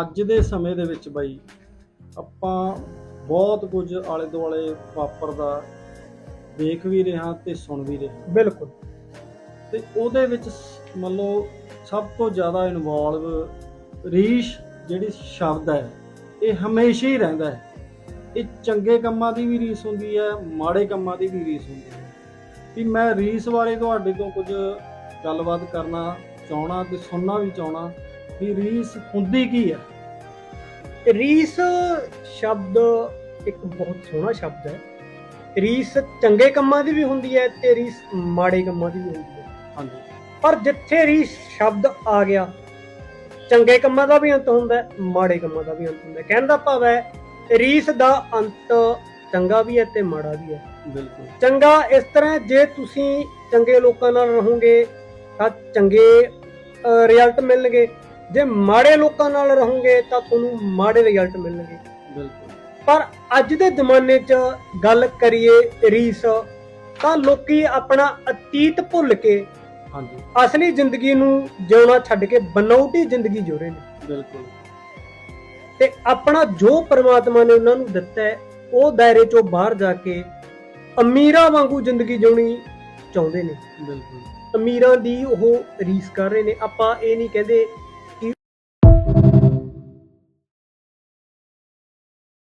ਅੱਜ ਦੇ ਸਮੇਂ ਦੇ ਵਿੱਚ ਬਾਈ ਆਪਾਂ ਬਹੁਤ ਕੁਝ ਆਲੇ ਦੁਆਲੇ ਵਾਪਰਦਾ ਦੇਖ ਵੀ ਰਹੇ ਤੇ ਸੁਣ ਵੀ ਰਹੇ। ਬਿਲਕੁਲ। ਤੇ ਉਹਦੇ ਵਿੱਚ ਮੰਨ ਲਓ ਸਭ ਤੋਂ ਜ਼ਿਆਦਾ ਇਨਵੋਲਵ ਰੀਸ਼ ਜਿਹੜੀ ਸ਼ਬਦ ਹੈ ਇਹ ਹਮੇਸ਼ਾ ਹੀ ਰਹਿੰਦਾ ਹੈ। ਇਹ ਚੰਗੇ ਕੰਮਾਂ ਦੀ ਵੀ ਰੀਸ ਹੁੰਦੀ ਹੈ ਮਾੜੇ ਕੰਮਾਂ ਦੀ ਵੀ ਰੀਸ ਹੁੰਦੀ ਹੈ। ਵੀ ਮੈਂ ਰੀਸ ਬਾਰੇ ਤੁਹਾਡੇ ਤੋਂ ਕੁਝ ਗੱਲਬਾਤ ਕਰਨਾ ਚਾਹਣਾ ਤੇ ਸੁਣਨਾ ਵੀ ਚਾਹਣਾ ਵੀ ਰੀਸ ਹੁੰਦੀ ਕੀ ਹੈ ਰੀਸ ਸ਼ਬਦ ਇੱਕ ਬਹੁਤ ਸੋਹਣਾ ਸ਼ਬਦ ਹੈ। ਰੀਸ ਚੰਗੇ ਕੰਮਾਂ ਦੀ ਵੀ ਹੁੰਦੀ ਹੈ ਤੇ ਰੀਸ ਮਾੜੇ ਕੰਮਾਂ ਦੀ ਵੀ ਹੁੰਦੀ ਹੈ। ਹਾਂਜੀ। ਪਰ ਜਿੱਥੇ ਰੀਸ ਸ਼ਬਦ ਆ ਗਿਆ ਚੰਗੇ ਕੰਮਾਂ ਦਾ ਵੀ ਅੰਤ ਹੁੰਦਾ ਹੈ ਮਾੜੇ ਕੰਮਾਂ ਦਾ ਵੀ ਅੰਤ ਹੁੰਦਾ। ਹੈ ਕਹਿਣ ਦਾ ਭਾਵ ਹੈ ਰੀਸ ਦਾ ਅੰਤ ਚੰਗਾ ਵੀ ਹੈ ਤੇ ਮਾੜਾ ਵੀ ਹੈ। ਬਿਲਕੁਲ। ਚੰਗਾ ਇਸ ਤਰ੍ਹਾਂ ਜੇ ਤੁਸੀਂ ਚੰਗੇ ਲੋਕਾਂ ਨਾਲ ਰਹੋਗੇ ਤਾਂ ਚੰਗੇ ਰਿਜ਼ਲਟ ਮਿਲਣਗੇ। ਜੇ ਮਾੜੇ ਲੋਕਾਂ ਨਾਲ ਰਹੋਗੇ ਤਾਂ ਤੁਹਾਨੂੰ ਮਾੜੇ ਰਿਜ਼ਲਟ ਮਿਲਣਗੇ। ਬਿਲਕੁਲ। ਪਰ ਅੱਜ ਦੇ ਜ਼ਮਾਨੇ 'ਚ ਗੱਲ ਕਰੀਏ ਰੀਸ ਤਾਂ ਲੋਕੀ ਆਪਣਾ ਅਤੀਤ ਭੁੱਲ ਕੇ ਹਾਂਜੀ। ਅਸਲੀ ਜ਼ਿੰਦਗੀ ਨੂੰ ਜਿਉਣਾ ਛੱਡ ਕੇ ਬਨੌਟੀ ਜ਼ਿੰਦਗੀ ਜੋ ਰਹੇ ਨੇ। ਬਿਲਕੁਲ। ਤੇ ਆਪਣਾ ਜੋ ਪ੍ਰਮਾਤਮਾ ਨੇ ਉਹਨਾਂ ਨੂੰ ਦਿੱਤਾ ਹੈ ਉਹ ਦਾਇਰੇ 'ਚੋਂ ਬਾਹਰ ਜਾ ਕੇ ਅਮੀਰਾਂ ਵਾਂਗੂ ਜ਼ਿੰਦਗੀ ਜਿਉਣੀ ਚਾਹੁੰਦੇ ਨੇ। ਬਿਲਕੁਲ। ਅਮੀਰਾਂ ਦੀ ਉਹ ਰੀਸ ਕਰ ਰਹੇ ਨੇ। ਆਪਾਂ ਇਹ ਨਹੀਂ ਕਹਿੰਦੇ